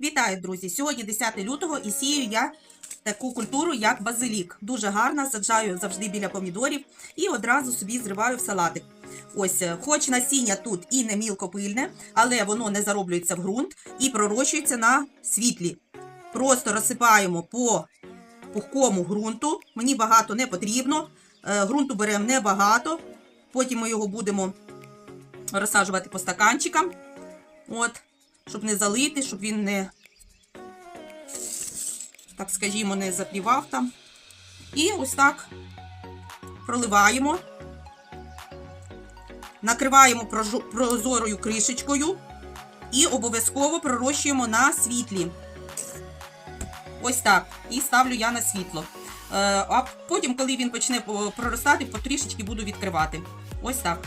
Вітаю, друзі! Сьогодні 10 лютого і сію я таку культуру, як базилік. Дуже гарна, саджаю завжди біля помідорів і одразу собі зриваю в салатик. Ось, е, хоч насіння тут і не мілкопильне, але воно не зароблюється в ґрунт і пророщується на світлі. Просто розсипаємо по пухкому ґрунту. Мені багато не потрібно. Е, Ґрунту беремо небагато. Потім ми його будемо розсаджувати по стаканчикам. От, щоб не залити, щоб він не, так скажімо, не заплівав там. І ось так проливаємо, накриваємо прозорою кришечкою і обов'язково пророщуємо на світлі. Ось так. І ставлю я на світло. Е, А потім, коли він почне проростати, потрішечки буду відкривати. Ось так.